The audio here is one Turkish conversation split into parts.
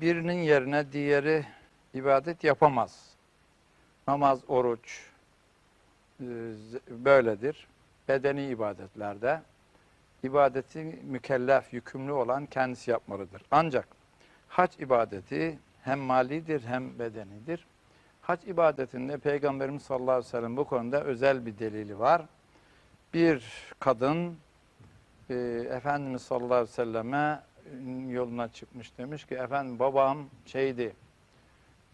birinin yerine diğeri ibadet yapamaz. Namaz, oruç e, böyledir. Bedeni ibadetlerde ibadeti mükellef, yükümlü olan kendisi yapmalıdır. Ancak hac ibadeti hem malidir hem bedenidir. Hac ibadetinde Peygamberimiz sallallahu aleyhi ve sellem bu konuda özel bir delili var. Bir kadın e, Efendimiz sallallahu aleyhi ve selleme yoluna çıkmış demiş ki efendim babam şeydi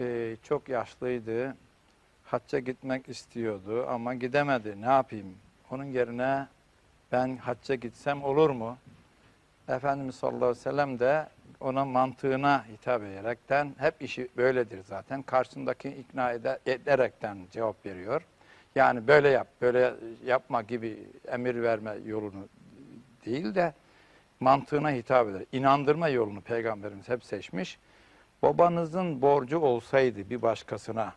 e, çok yaşlıydı hacca gitmek istiyordu ama gidemedi ne yapayım onun yerine ben hacca gitsem olur mu? Efendimiz sallallahu aleyhi ve sellem de ona mantığına hitap ederekten hep işi böyledir zaten. Karşısındaki ikna eder, ederekten cevap veriyor. Yani böyle yap, böyle yapma gibi emir verme yolunu değil de mantığına hitap eder. İnandırma yolunu Peygamberimiz hep seçmiş. Babanızın borcu olsaydı bir başkasına,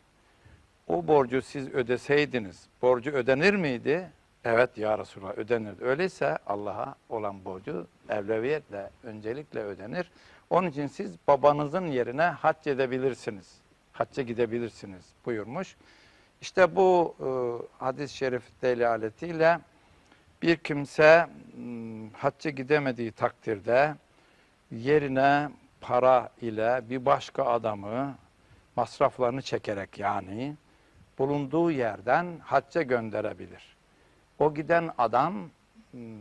o borcu siz ödeseydiniz, borcu ödenir miydi? Evet ya Resulallah ödenirdi. Öyleyse Allah'a olan borcu evleviyetle, öncelikle ödenir. Onun için siz babanızın yerine hac edebilirsiniz. Hacca gidebilirsiniz buyurmuş. İşte bu e, hadis-i şerif delaletiyle bir kimse hacca gidemediği takdirde yerine para ile bir başka adamı masraflarını çekerek yani bulunduğu yerden hacca gönderebilir. O giden adam m,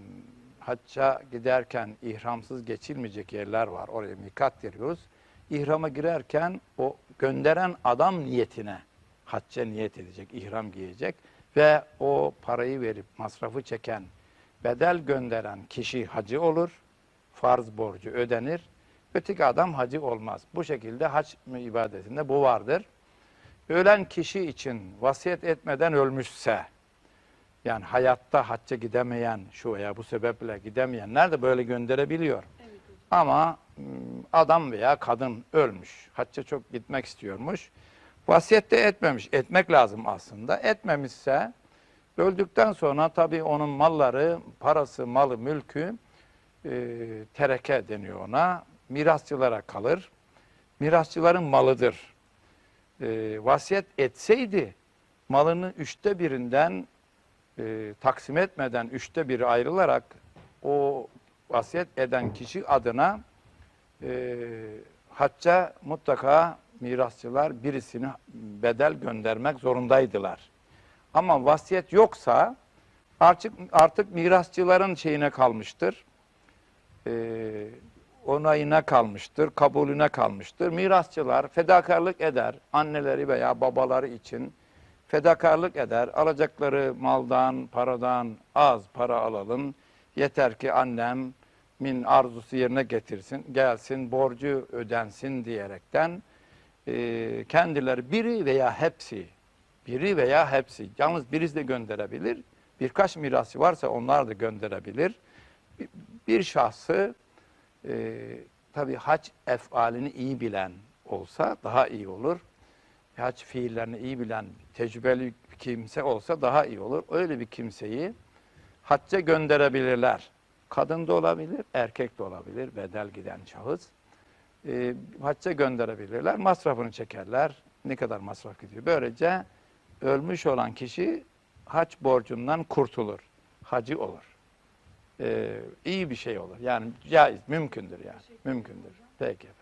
hacca giderken ihramsız geçilmeyecek yerler var. Oraya mikat diyoruz. İhrama girerken o gönderen adam niyetine hacca niyet edecek, ihram giyecek ve o parayı verip masrafı çeken, bedel gönderen kişi hacı olur. Farz borcu ödenir. Öteki adam hacı olmaz. Bu şekilde hac ibadetinde bu vardır. Ölen kişi için vasiyet etmeden ölmüşse, yani hayatta hacca gidemeyen, şu veya bu sebeple gidemeyenler de böyle gönderebiliyor. Ama m, adam veya kadın ölmüş, hacca çok gitmek istiyormuş. Vasiyette etmemiş, etmek lazım aslında. Etmemişse, öldükten sonra tabii onun malları, parası, malı, mülkü e, tereke deniyor ona. Mirasçılara kalır. Mirasçıların malıdır. E, vasiyet etseydi malını üçte birinden e, taksim etmeden üçte biri ayrılarak o vasiyet eden kişi adına e, hacca mutlaka mirasçılar birisini bedel göndermek zorundaydılar. Ama vasiyet yoksa artık artık mirasçıların şeyine kalmıştır. E, onayına kalmıştır, kabulüne kalmıştır. Mirasçılar fedakarlık eder anneleri veya babaları için fedakarlık eder. Alacakları maldan, paradan az para alalım. Yeter ki annem min arzusu yerine getirsin, gelsin, borcu ödensin diyerekten e, kendileri biri veya hepsi, biri veya hepsi, yalnız birisi de gönderebilir. Birkaç mirası varsa onlar da gönderebilir. Bir, şahsı e, tabi hac efalini iyi bilen olsa daha iyi olur hac fiillerini iyi bilen tecrübeli bir kimse olsa daha iyi olur. Öyle bir kimseyi hacca gönderebilirler. Kadın da olabilir, erkek de olabilir, bedel giden şahıs. E, hacca gönderebilirler, masrafını çekerler. Ne kadar masraf gidiyor. Böylece ölmüş olan kişi hac borcundan kurtulur. Hacı olur. E, iyi bir şey olur. Yani caiz, mümkündür yani. Mümkündür. Peki efendim.